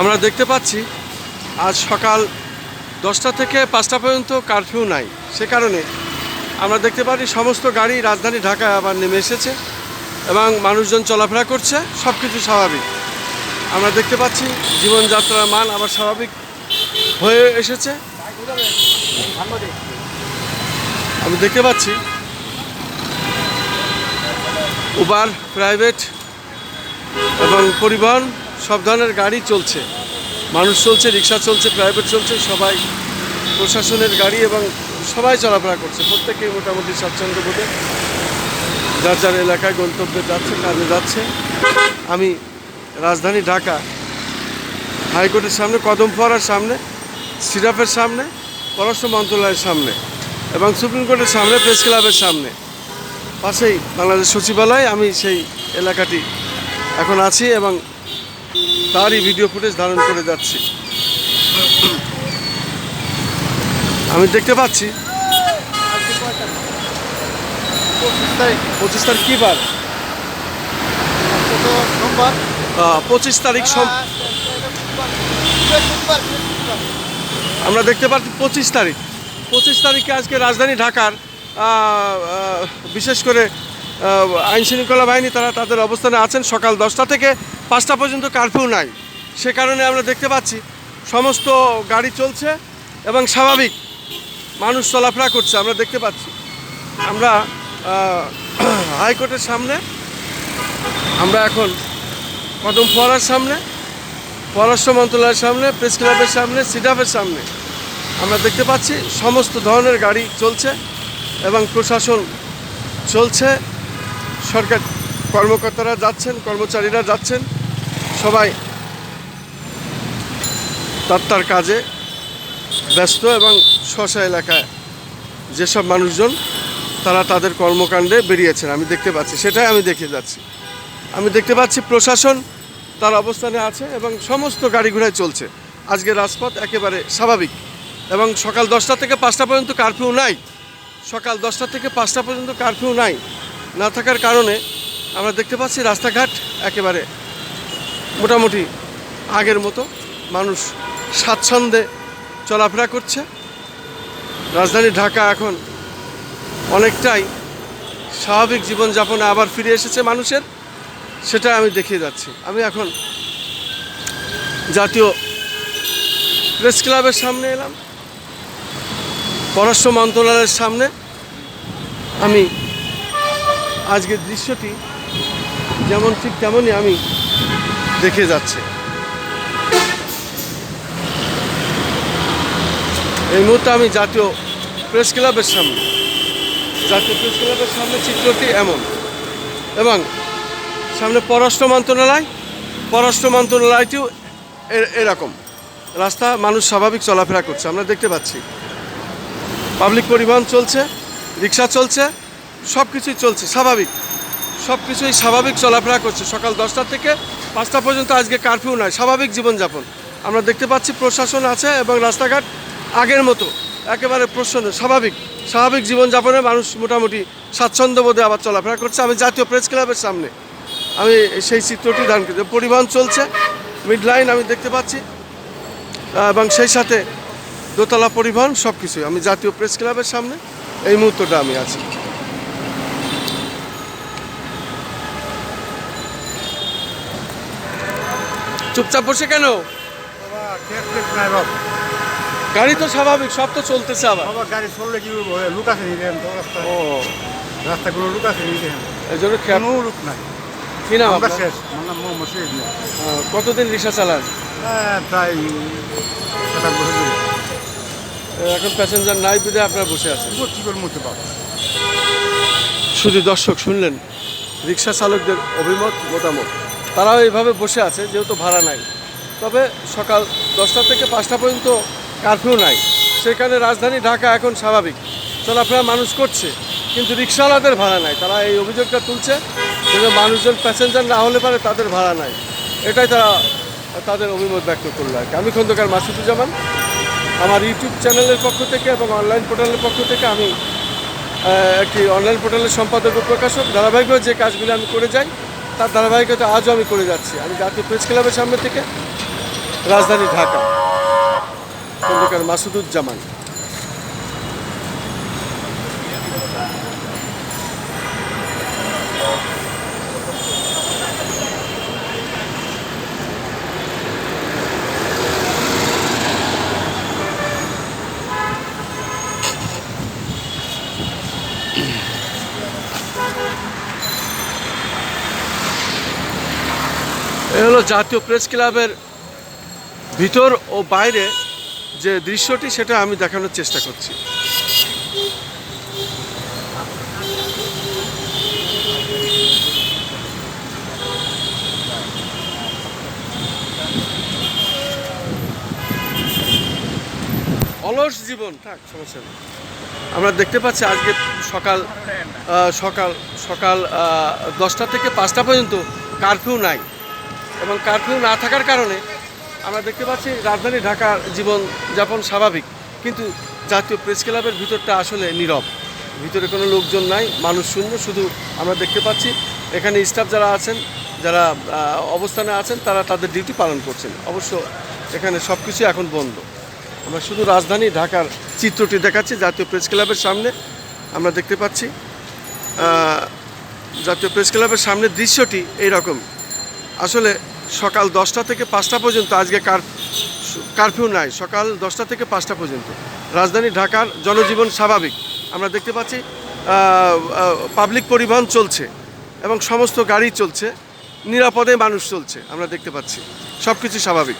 আমরা দেখতে পাচ্ছি, আজ সকাল দশটা থেকে পাঁচটা পর্যন্ত কারফিউ নাই। সে কারণে আমরা দেখতে পাচ্ছি সমস্ত গাড়ি রাজধানী ঢাকায় আবার নেমে এসেছে এবং মানুষজন চলাফেরা করছে সব কিছু স্বাভাবিক। আমরা দেখতে পাচ্ছি জীবনযাত্রার মান আবার স্বাভাবিক হয়ে এসেছে। আমি দেখতে পাচ্ছি উবার প্রাইভেট এবং পরিবহন সব ধরনের গাড়ি চলছে। মানুষ চলছে, রিক্সা চলছে প্রাইভেট চলছে, সবাই প্রশাসনের গাড়ি এবং সবাই চলাফেরা করছে। প্রত্যেকেই মোটামুটি স্বাচ্ছন্দ্য বোধে। যার যার এলাকায় গন্তব্যে যাচ্ছে, কাজে যাচ্ছে। আমি রাজধানী ঢাকা, হাইকোর্টের সামনে কদম ফোয়ারার সামনে সিরাফের সামনে, পররাষ্ট্র মন্ত্রণালয়ের সামনে এবং সুপ্রিম কোর্টের সামনে, প্রেস ক্লাবের সামনে। পাশেই বাংলাদেশ সচিবালয়, আমি সেই এলাকাটি এখন আছি এবং তারই ভিডিও ফুটেজ ধারণ করে যাচ্ছি। আমি দেখতে পাচ্ছি। পঁচিশ তারিখ কী বার? পঁচিশ তারিখ আমরা দেখতে পাচ্ছি পঁচিশ তারিখ। পঁচিশ তারিখে আজকে রাজধানী ঢাকার বিশেষ করে আইন শৃঙ্খলা বাহিনী তারা তাদের অবস্থানে আছেন সকাল দশটা থেকে। পাঁচটা পর্যন্ত কারফিউ নাই। সে কারণে আমরা দেখতে পাচ্ছি সমস্ত গাড়ি চলছে এবং স্বাভাবিক মানুষ চলাফেরা করছে, আমরা দেখতে পাচ্ছি। আমরা হাইকোর্টের সামনে, আমরা এখন কদম ফোয়ারার সামনে, পররাষ্ট্র মন্ত্রণালয়ের সামনে প্রেস ক্লাবের সামনে সিডাফের সামনে আমরা দেখতে পাচ্ছি সমস্ত ধরনের গাড়ি চলছে এবং প্রশাসন চলছে। সরকার কর্মকর্তারা যাচ্ছেন, কর্মচারীরা যাচ্ছেন। সবাই তার তার কাজে ব্যস্ত এবং শশা এলাকায় যেসব মানুষজন, তারা তাদের কর্মকাণ্ডে বেরিয়েছেন। আমি দেখতে পাচ্ছি, সেটাই আমি দেখে যাচ্ছি। আমি দেখতে পাচ্ছি প্রশাসন তার অবস্থানে আছে এবং সমস্ত গাড়ি ঘোড়ায় চলছে। আজকে রাজপথ একেবারে স্বাভাবিক এবং সকাল দশটা থেকে পাঁচটা পর্যন্ত কারফিউ নাই। সকাল দশটা থেকে পাঁচটা পর্যন্ত কারফিউ নাই। না থাকার কারণে আমরা দেখতে পাচ্ছি রাস্তাঘাট একেবারে মোটামুটি আগের মতো মানুষ স্বাচ্ছন্দ্যে চলাফেরা করছে। রাজধানী ঢাকা এখন অনেকটাই স্বাভাবিক জীবনযাপনে আবার ফিরে এসেছে মানুষের, সেটা আমি দেখিয়ে যাচ্ছি। আমি এখন জাতীয় প্রেস ক্লাবের সামনে এলাম। পররাষ্ট্র মন্ত্রণালয়ের সামনে আমি আজকের দৃশ্যটি যেমন ঠিক তেমনই আমি দেখে যাচ্ছে। এই মুহূর্তে আমি জাতীয় প্রেস ক্লাবের সামনে, জাতীয় প্রেস ক্লাবের সামনে চিত্রটি এমন। এবং সামনে পররাষ্ট্র মন্ত্রণালয়, পররাষ্ট্র মন্ত্রণালয়টিও এরকম। রাস্তা মানুষ স্বাভাবিক চলাফেরা করছে, আমরা দেখতে পাচ্ছি। পাবলিক পরিবহন চলছে, রিক্সা চলছে সব কিছুই চলছে, স্বাভাবিক। সব কিছুই স্বাভাবিক চলাফেরা করছে। সকাল দশটা থেকে পাঁচটা পর্যন্ত আজকে কারফিউ নয়, স্বাভাবিক জীবনযাপন। আমরা দেখতে পাচ্ছি প্রশাসন আছে এবং রাস্তাঘাট আগের মতো, একেবারে প্রসন্ন স্বাভাবিক। স্বাভাবিক জীবনযাপনে মানুষ মোটামুটি স্বাচ্ছন্দ্য বোধে আবার চলাফেরা করছে। আমি জাতীয় প্রেস ক্লাবের সামনে আমি সেই চিত্রটি ধারণ করি। পরিবহন চলছে মিড লাইন আমি দেখতে পাচ্ছি এবং সেই সাথে দোতলা পরিবহন সব কিছুই আমি জাতীয় প্রেস ক্লাবের সামনে এই মুহূর্তটা আমি আছি। চুপচাপ বসে কেন? গাড়ি তো স্বাভাবিক সব তো চলতেছে আবার। গাড়ি চললে কি লোক আছে ও। রাস্তাগুলো লোক আছে নিতে। এই জন্য কোনো লোক নাই। কি নাম আমরা শেষ। আমার মোহাম্মদ কতদিন রিক্সা চালান? প্রায় এখন প্যাসেঞ্জার নাই বিধে আপনারা বসে আছেন। কি করে মরতে পারব শুধু দর্শক শুনলেন রিক্সা চালকদের অভিমত মতামত। তারাও এইভাবে বসে আছে, যেহেতু ভাড়া নাই। তবে সকাল দশটা থেকে পাঁচটা পর্যন্ত কারফিউ নাই। সেখানে রাজধানী ঢাকা এখন স্বাভাবিক। চলাফেরা মানুষ করছে, কিন্তু রিক্সাওয়ালাদের ভাড়া নাই। তারা এই অভিযোগটা তুলছে যে মানুষজন প্যাসেঞ্জার না হলে পারে তাদের ভাড়া নাই। এটাই তারা তাদের অভিমত ব্যক্ত করল আর কি। আমি খন্দকার মাসুদুজ্জামান। আমার ইউটিউব চ্যানেলের পক্ষ থেকে এবং অনলাইন পোর্টালের পক্ষ থেকে আমি একটি অনলাইন পোর্টালের সম্পাদক প্রকাশক, ধারাবাহিকভাবে যে কাজগুলো আমি করে যাই তার ধারাবাহিকতা আজও আমি করে যাচ্ছি। আমি জাতীয় প্রেস ক্লাবের সামনে থেকে রাজধানী ঢাকা। মাসুদুজ্জামান। জাতীয় প্রেস ক্লাবের ভিতর ও বাইরে যে দৃশ্যটি, সেটা আমি দেখানোর চেষ্টা করছি। অলস জীবন। থাক, সমস্যা আমরা দেখতে পাচ্ছি আজকে সকাল সকাল সকাল দশটা থেকে পাঁচটা পর্যন্ত কারফিউ নাই। এবং কারফিউ না থাকার কারণে আমরা দেখতে পাচ্ছি রাজধানী ঢাকার জীবন যাপন স্বাভাবিক, কিন্তু জাতীয় প্রেস ক্লাবের ভিতরটা আসলে নীরব। ভিতরে কোনো লোকজন নাই, মানুষ শূন্য, শুধু আমরা দেখতে পাচ্ছি এখানে স্টাফ যারা আছেন, যারা অবস্থানে আছেন, তারা তাদের ডিউটি পালন করছেন। অবশ্য এখানে সব কিছু এখন বন্ধ। আমরা শুধু রাজধানী ঢাকার চিত্রটি দেখাচ্ছি, জাতীয় প্রেস ক্লাবের সামনে আমরা দেখতে পাচ্ছি জাতীয় প্রেস ক্লাবের সামনের দৃশ্যটি এইরকম। আসলে সকাল দশটা থেকে পাঁচটা পর্যন্ত, আজকে কার, কারফিউ নাই, সকাল দশটা থেকে পাঁচটা পর্যন্ত। রাজধানী ঢাকার জনজীবন স্বাভাবিক। আমরা দেখতে পাচ্ছি পাবলিক পরিবহন চলছে এবং সমস্ত গাড়ি চলছে, নিরাপদে মানুষ চলছে, আমরা দেখতে পাচ্ছি। সব কিছু স্বাভাবিক।